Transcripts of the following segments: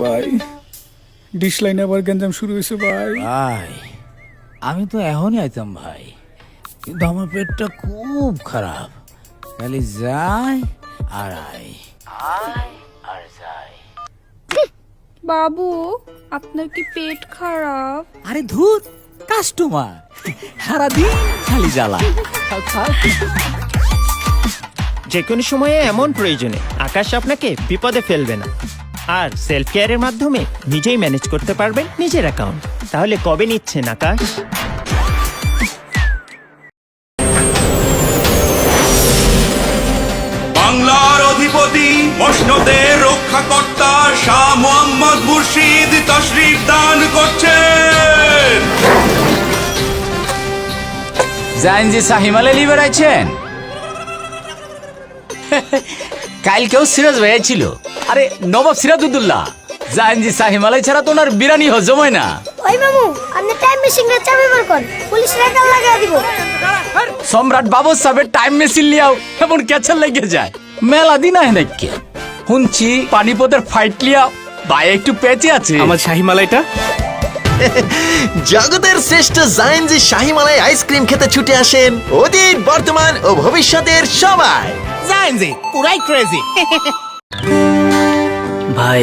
ভাই। ডিশ লাইনে আবার গেঞ্জাম শুরু হয়েছে ভাই। ভাই আমি তো এখনই আইতাম ভাই কিন্তু আমার পেটটা খুব খারাপ। খালি যাই আর আই আয় আর যাই বাবু আপনার কি পেট খারাপ? আরে ধুর কাস্টমার সারাদিন খালি জ্বালা। যে কোনো সময়ে এমন প্রয়োজনে আকাশ আপনাকে বিপদে ফেলবে না। আর সেলফ কেয়ারের মাধ্যমে নিজেই ম্যানেজ করতে পারবেন নিজের অ্যাকাউন্ট তাহলে কবে নিচ্ছেন আকাশ বাংলার অধিপতি মসনদের রক্ষাকর্তা শাহ মোহাম্মদ মুর্শিদ তশরিফ দান করছেন। জাইন জি শাহিমালে লিভার আছেন কালকেও সিরাজ ভাই ছিল। আরে নবাব সিরাজউদ্দৌলা জাইন জি শাহিমালাই ছাড়া তো ওনার বিরানি হজম হয় না। ওই মামু আপনি টাইম মেশিন মেশিনটা চাবি বের কর পুলিশ রাইডার লাগাই দিব। সম্রাট বাবর সাহেবের টাইম মেশিন লিয়াও এমন ক্যাচার লেগে যায়। মেলা দিন আয় নাকি শুনছি পানিপথের ফাইট লিয়া ভাই একটু পেঁচে আছে। আমার শাহি মালাইটা জগতের শ্রেষ্ঠ জাইনজি শাহিমালাই আইসক্রিম খেতে ছুটে আসেন অতীত বর্তমান ও ভবিষ্যতের সবাই। জাইন জি পুরাই ক্রেজি ভাই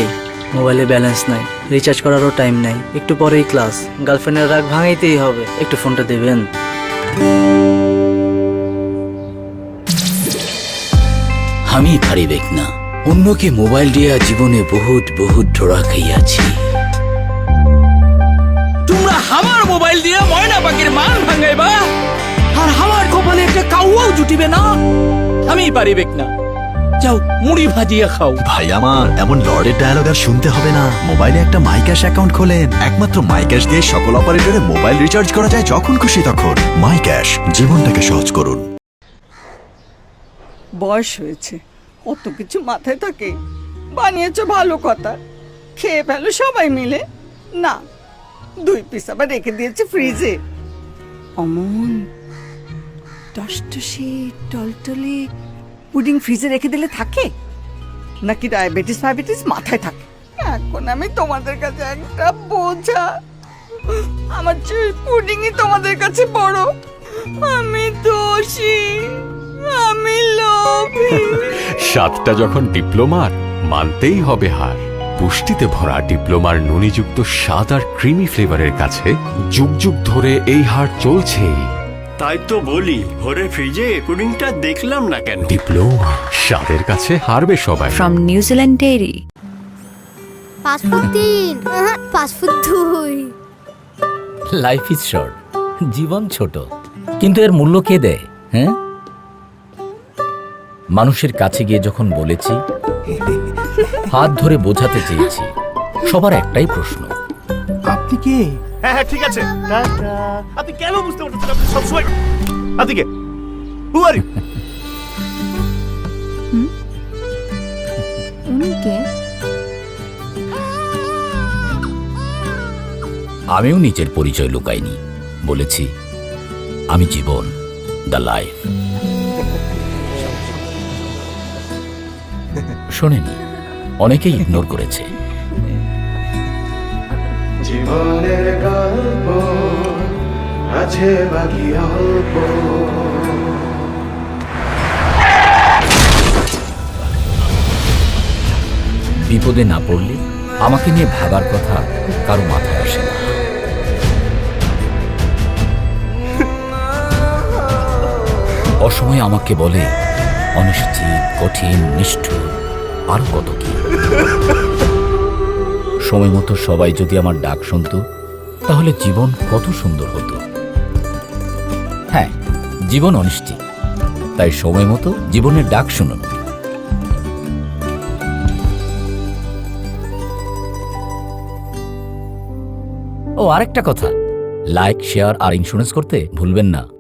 মোবাইলে ব্যালেন্স নাই রিচার্জ করারও টাইম নাই একটু পরেই ক্লাস গার্লফ্রেন্ডের রাগ ভাঙাইতেই হবে একটু ফোনটা দেবেন। আমি পারিবেক না অন্যকে মোবাইল দিয়া জীবনে বহুত বহুত ধরা খাইয়াছি। তোমরা আমার মোবাইল দিয়ে ময়না পাখির মান ভাঙাইবা আর আমার কপালে একটা কাউয়াও জুটিবে না। আমি পারিবেক না। যাও মুড়ি ভাজিয়া খাও। ভাই আমার এমন লর্ডের ডায়লগ আর শুনতে হবে না। মোবাইলে একটা মাইক্যাশ অ্যাকাউন্ট খোলেন। একমাত্র মাইক্যাশ দিয়ে সকল অপারেটরে মোবাইল রিচার্জ করা যায় যখন খুশি তখন। মাইক্যাশ জীবনটাকে সহজ করুন। বয়স হয়েছে অত কিছু মাথায় থাকে? বানিয়েছো ভালো কথা। খেয়ে ফেলো সবাই মিলে। না দুই পিস আবার রেখে দিয়েছে ফ্রিজে অমন টসটসে টলটলে পুডিং ফ্রিজে রেখে দিলে থাকে? নাকি ডায়াবেটিস ফায়াবেটিস মাথায় থাকে? এখন আমি তোমাদের কাছে একটা বোঝা। আমার পুডিংই তোমাদের কাছে বড়। আমি দোষী। আমি লোভী। সাতটা যখন ডিপ্লোমার মানতেই হবে হার। পুষ্টিতে ভরা ডিপ্লোমার নুনিযুক্ত স্বাদ আর ক্রিমি ফ্লেভারের কাছে যুগ যুগ ধরে এই হার চলছেই। তাই তো বলি ভোরে ফ্রিজে পুডিংটা দেখলাম না কেন? ডিপ্লোমা স্বাদের কাছে হারবে সবাই। ফ্রম নিউজিল্যান্ড পাঁচ ফুট তিন আহা, পাঁচ ফুট দুই। লাইফ ইজ শর্ট জীবন ছোট কিন্তু এর মূল্য কে দেয় হ্যাঁ? মানুষের কাছে গিয়ে যখন বলেছি হাত ধরে বোঝাতে চেয়েছি সবার একটাই প্রশ্ন। আপনি কে? হ্যাঁ হ্যাঁ ঠিক আছে। টাটা। আপনি কেন বুঝতে পারছেন আপনি সবসময় আপনি কে হু আর উনি কে? আমিও নিজের পরিচয় লুকাইনি। বলেছি আমি জীবন দ্য লাইফ শোনেনি অনেকেই ইগনোর করেছে। জীবনের গল্প আছে বাকি অল্প। বিপদে না পড়লে আমাকে নিয়ে ভাবার কথা কারও মাথায় আসে না। অসময়ে আমাকে বলে, অনিশ্চিত, কঠিন, নিষ্ঠুর, আর কত কি? সময় মতো সবাই যদি আমার ডাক শুনতো, তাহলে জীবন কত সুন্দর হতো। হ্যাঁ জীবন অনিশ্চিত, তাই সময় মতো জীবনের ডাক শুনুন। ও, আরেকটা কথা। লাইক, শেয়ার আর ইন্স্যুরেন্স করতে ভুলবেন না।